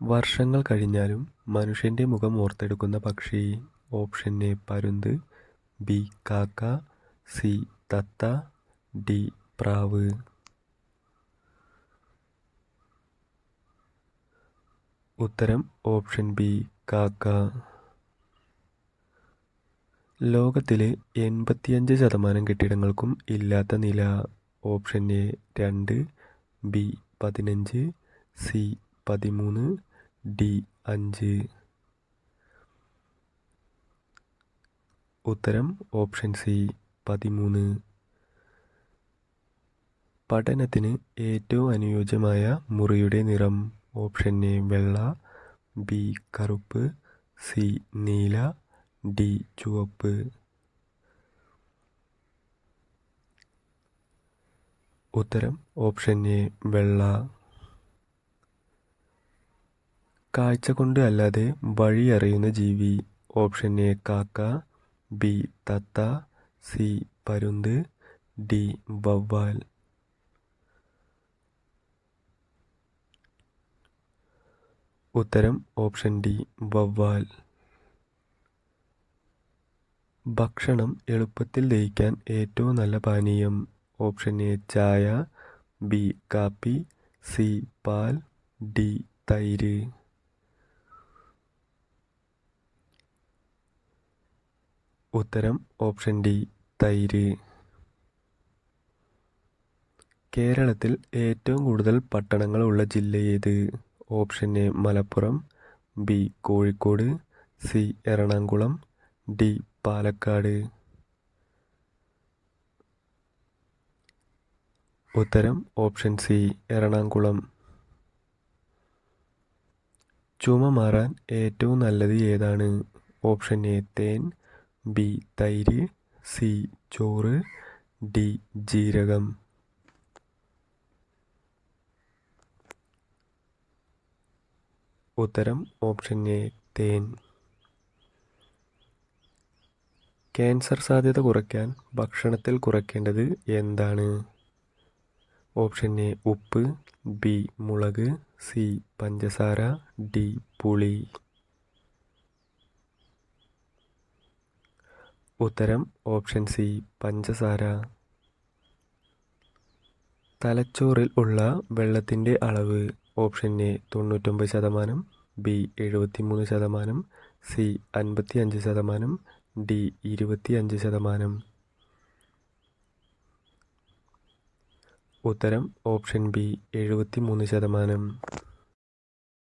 വർഷങ്ങൾ കഴിഞ്ഞാലും മനുഷ്യന്റെ മുഖം ഓർത്തെടുക്കുന്ന പക്ഷി ഓപ്ഷൻ എ പരുന്ത് ബി കാക്ക സി തത്ത ഡി പ്രാവ്. ഉത്തരം ഓപ്ഷൻ ബി കാക്ക. ലോകത്തിലെ എൺപത്തിയഞ്ച് ശതമാനം കെട്ടിടങ്ങൾക്കും ഇല്ലാത്ത നില ഓപ്ഷൻ എ രണ്ട് ബി പതിനഞ്ച് സി പതിമൂന്ന് ഡി അഞ്ച്. ഉത്തരം ഓപ്ഷൻ സി പതിമൂന്ന്. പഠനത്തിന് ഏറ്റവും അനുയോജ്യമായ മുറിയുടെ നിറം ഓപ്ഷൻ എ വെള്ള ബി കറുപ്പ് സി നീല ഡി ചുവപ്പ്. ഉത്തരം ഓപ്ഷൻ എ വെള്ള. കാഴ്ച കൊണ്ട് അല്ലാതെ വഴി അറിയുന്ന ജീവി. ഓപ്ഷൻ എ കാക്ക. ബി തത്ത. സി പരുന്ത്. ഡി വവ്വാൽ. ഉത്തരം ഓപ്ഷൻ ഡി വവ്വാൽ. ഭക്ഷണം എളുപ്പത്തിൽ ദഹിക്കാൻ ഏറ്റവും നല്ല പാനീയം. ഓപ്ഷൻ എ ചായ. ബി കാപ്പി. സി പാൽ. ഡി തൈര്. ഉത്തരം ഓപ്ഷൻ ഡി തൈര്. കേരളത്തിൽ ഏറ്റവും കൂടുതൽ പട്ടണങ്ങൾ ഉള്ള ജില്ല ഏത്? Option A Malappuram B Kozhikode C Ernakulam D Palakkad. ഉത്തരം ഓപ്ഷൻ സി എറണാകുളം. ചുമ മാറാൻ ഏറ്റവും നല്ലത് ഏതാണ്? ഓപ്ഷൻ എ തേൻ ബി തൈര് സി ചോറ് ഡി ജീരകം. ഉത്തരം ഓപ്ഷൻ എ തേൻ. ക്യാൻസർ സാധ്യത കുറയ്ക്കാൻ ഭക്ഷണത്തിൽ കുറയ്ക്കേണ്ടത് എന്താണ്? ഓപ്ഷൻ എ ഉപ്പ് ബി മുളക് സി പഞ്ചസാര ഡി പുളി. ഉത്തരം ഓപ്ഷൻ സി പഞ്ചസാര. തലച്ചോറിൽ ഉള്ള വെള്ളത്തിന്റെ അളവ് ഓപ്ഷൻ എ തൊണ്ണൂറ്റൊമ്പത് ശതമാനം ബി എഴുപത്തിമൂന്ന് ശതമാനം സി അൻപത്തി അഞ്ച് ശതമാനം ഡി ഇരുപത്തി അഞ്ച് ശതമാനം. ഉത്തരം ഓപ്ഷൻ ബി എഴുപത്തി മൂന്ന് ശതമാനം.